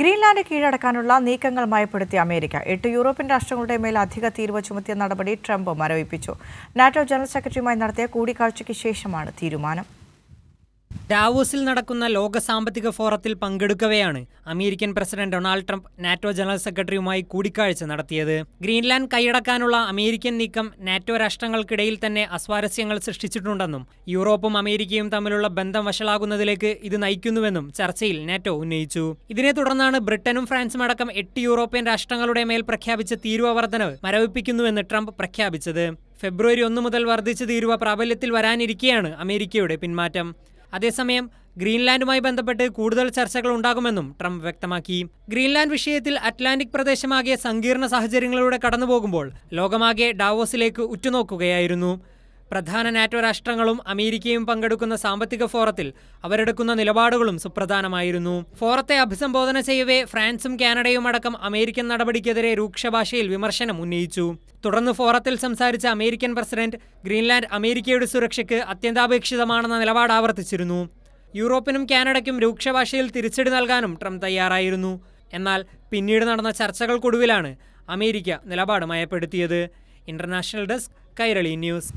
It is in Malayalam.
ഗ്രീൻലാൻഡ് കീഴടക്കാനുള്ള നീക്കങ്ങൾ മയപ്പെടുത്തിയ അമേരിക്ക. എട്ട് യൂറോപ്യൻ രാഷ്ട്രങ്ങളുടെ മേൽ അധിക തീരുവ ചുമത്തിയ നടപടി ട്രംപ് മരവിപ്പിച്ചു. നാറ്റോ ജനറൽ സെക്രട്ടറിയുമായി നടത്തിയ കൂടിക്കാഴ്ചയ്ക്ക് ശേഷമാണ് തീരുമാനം. ഡാവോസിൽ നടക്കുന്ന ലോക സാമ്പത്തിക ഫോറത്തിൽ പങ്കെടുക്കവെയാണ് American president Donald Trump NATO general സെക്രട്ടറിയുമായി കൂടിക്കാഴ്ച നടത്തിയത്. ഗ്രീൻലാൻഡ് കൈയടക്കാനുള്ള അമേരിക്കൻ നീക്കം നാറ്റോ രാഷ്ട്രങ്ങൾക്കിടയിൽ തന്നെ അസ്വാരസ്യങ്ങൾ സൃഷ്ടിച്ചിട്ടുണ്ടെന്നും യൂറോപ്പും അമേരിക്കയും തമ്മിലുള്ള ബന്ധം വഷളാകുന്നതിലേക്ക് ഇത് നയിക്കുന്നുവെന്നും ചർച്ചയിൽ നാറ്റോ ഉന്നയിച്ചു. ഇതിനെ തുടർന്നാണ് ബ്രിട്ടനും ഫ്രാൻസും അടക്കം എട്ട് യൂറോപ്യൻ രാഷ്ട്രങ്ങളുടെ മേൽ പ്രഖ്യാപിച്ച തീരുവ വർധനവ് മരവിപ്പിക്കുന്നുവെന്ന് ട്രംപ് പ്രഖ്യാപിച്ചത്. ഫെബ്രുവരി ഒന്ന് മുതൽ വർദ്ധിച്ച തീരുവ പ്രാബല്യത്തിൽ വരാനിരിക്കെയാണ് അമേരിക്കയുടെ പിന്മാറ്റം. അതേസമയം ഗ്രീൻലാൻഡുമായി ബന്ധപ്പെട്ട് കൂടുതൽ ചർച്ചകൾ ഉണ്ടാകുമെന്നും ട്രംപ് വ്യക്തമാക്കി. ഗ്രീൻലാൻഡ് വിഷയത്തിൽ അറ്റ്ലാന്റിക് പ്രദേശമാകെ സങ്കീർണ സാഹചര്യങ്ങളിലൂടെ കടന്നുപോകുമ്പോൾ ലോകമാകെ ഡാവോസിലേക്ക് ഉറ്റുനോക്കുകയായിരുന്നു. പ്രധാന നാറ്റോ രാഷ്ട്രങ്ങളും അമേരിക്കയും പങ്കെടുക്കുന്ന സാമ്പത്തിക ഫോറത്തിൽ അവരെടുക്കുന്ന നിലപാടുകളും സുപ്രധാനമായിരുന്നു. ഫോറത്തെ അഭിസംബോധന ചെയ്യവേ ഫ്രാൻസും കാനഡയും അടക്കം അമേരിക്കൻ നടപടിക്കെതിരെ രൂക്ഷഭാഷയിൽ വിമർശനം ഉന്നയിച്ചു. തുടർന്ന് ഫോറത്തിൽ സംസാരിച്ച അമേരിക്കൻ പ്രസിഡന്റ് ഗ്രീൻലാൻഡ് അമേരിക്കയുടെ സുരക്ഷയ്ക്ക് അത്യന്താപേക്ഷിതമാണെന്ന നിലപാട് ആവർത്തിച്ചിരുന്നു. യൂറോപ്പിനും കാനഡയ്ക്കും രൂക്ഷഭാഷയിൽ തിരിച്ചടി നൽകാനും ട്രംപ് തയ്യാറായിരുന്നു. എന്നാൽ പിന്നീട് നടന്ന ചർച്ചകൾക്കൊടുവിലാണ് അമേരിക്ക നിലപാട് മയപ്പെടുത്തിയത്. International desk Kairali news.